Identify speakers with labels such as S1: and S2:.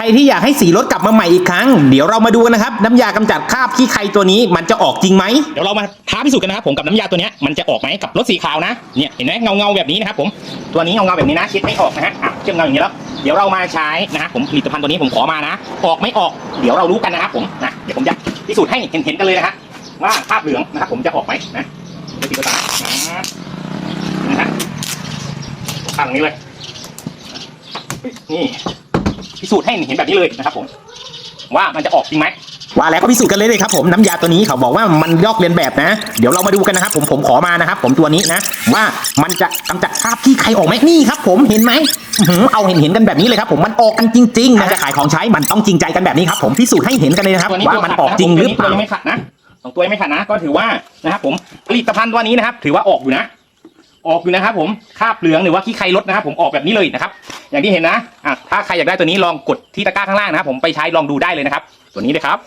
S1: ใครที่อยากให้สีรถกลับมาใหม่อีกครั้ง เดี๋ยวเรามาดูกันนะครับ น้ำยากำจัดคราบขี้ใครตัวนี้มันจะออกจริงไหม
S2: เดี๋ยวเรามาท้าพิสูจน์กันนะครับผมกับน้ำยาตัวนี้มันจะออกไหมกับรถสีขาวนะเนี่ยเห็นไหมเงาเงาแบบนี้นะครับผมตัวนี้เงาเงาแบบนี้นะคิดไม่ออกนะฮะอะเชื่อมเงาอย่างนี้แล้วเดี๋ยวเรามาใช้นะครับผมผลิตภัณฑ์ตัวนี้ผมขอมานะ ออกไม่ออก เดี๋ยวเรารู้กันนะครับผมนะเดี๋ยวผมจะพิสูจน์ให้เห็นเห็นๆกันเลยนะฮะว่าคราบเหลืองนะครับผมจะออกไหมนะจะปิดตานะนะฮะตั้งนี้เลยนี่ พิสูจน์ให้เห็นแบบนี้เลยนะครับผมว่ามันจะออกจริงไหม
S1: ว่าแล้วก็พิสูจน์กันเลยเลยครับผมน้ำยาตัวนี้เขาบอกว่ามันยอกเลียนแบบนะ เดี๋ยวเรามาดูกันนะครับ ผมผมขอมานะครับ ผมตัวนี้นะ ว่ามันจะกำจัดคราบขี้ใครออกไหมนี่ครับ ผมเห็นไหมอื้อหือเอาเห็นเห็นๆกันแบบนี้เลยครับผมมันออกกันจริงๆนะจะขายของใช้มันต้องจริงใจกันแบบนี้ครับผมพิสูจน์ให้เห็นกันเลยนะครับ
S2: ตัวนี้
S1: ว่า
S2: ตัว
S1: มัน
S2: ขัด
S1: ออกจริงหรือ
S2: นะค
S1: เป
S2: ตัว
S1: ล่า
S2: นี้ตัวยังไม่ขัดนะสองตัวยังไม่ขัดนะ ก็ถือว่านะครับ ผมผลิตภัณฑ์ตัวนี้นะครับ ถือว่าออกอยู่นะ ออกอยู่นะครับ ผมคราบเหลืองหรือว่าขี้ใครลดนะครับ ผมออกแบบนี้เลยนะครับ อย่างที่เห็นนะอะถ้าใครอยากได้ตัวนี้ลองกดที่ตะกร้าข้างล่างนะครับผมไปใช้ลองดูได้เลยนะครับ ตัวนี้เลยครับ